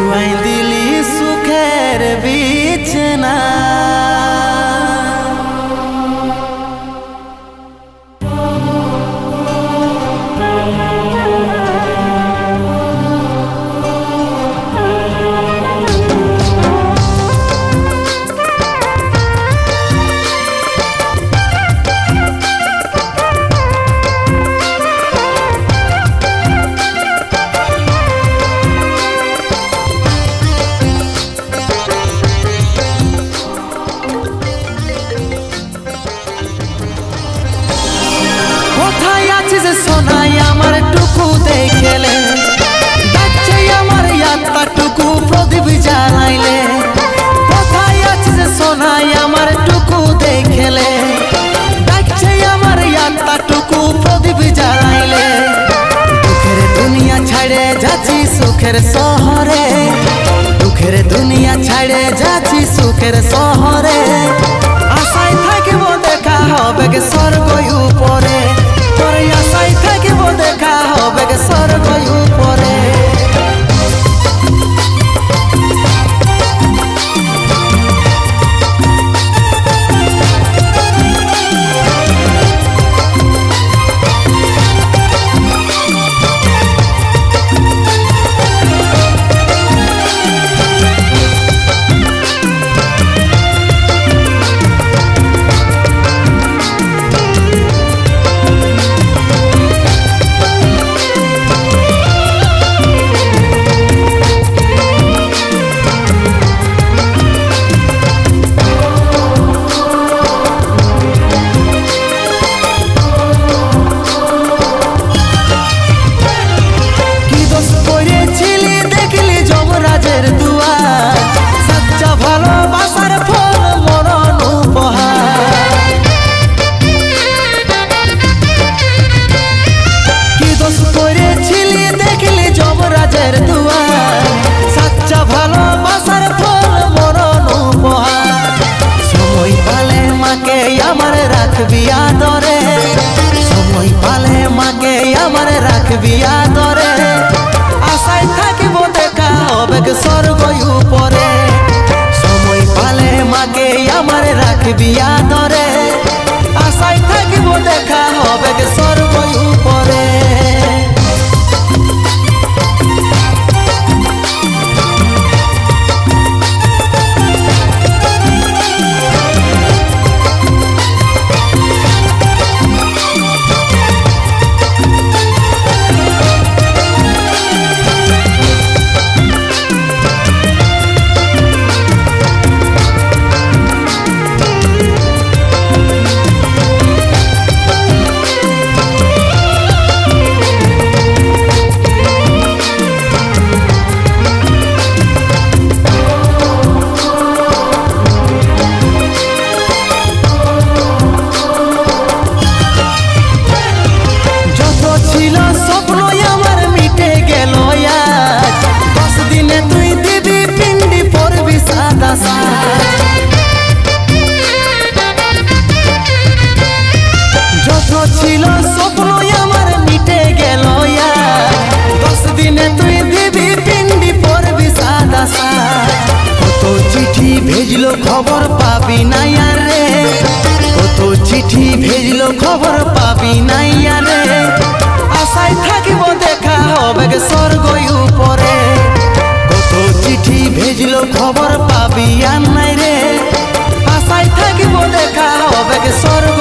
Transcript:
Shuai দিলি সুখের বিছনা। সোনাই আমার টুকু দেখেলে। ডাকছে আমার আত্মা টুকু প্রদীপ জ্বালাইলে। কোথায় আছে সোনাই আমার টুকু দেখেলে। ডাকছে আমার আত্মা টুকু প্রদীপ জ্বালাইলে। দুঃখের দুনিয়া ছাড়ে যাচ্ছি সুখের শহরে। দুঃখের দুনিয়া ছাড়ে যাচ্ছি সুখের শহরে। বিয়া করে। আশায় থাকিব দেখা হবে স্বর্গ উপরে। সময় পালে মাকে আমার রাখবিয়া দিল খবর পাবি আর নাই রে। আশায় থাকিব দেখা হবে স্বর্গ।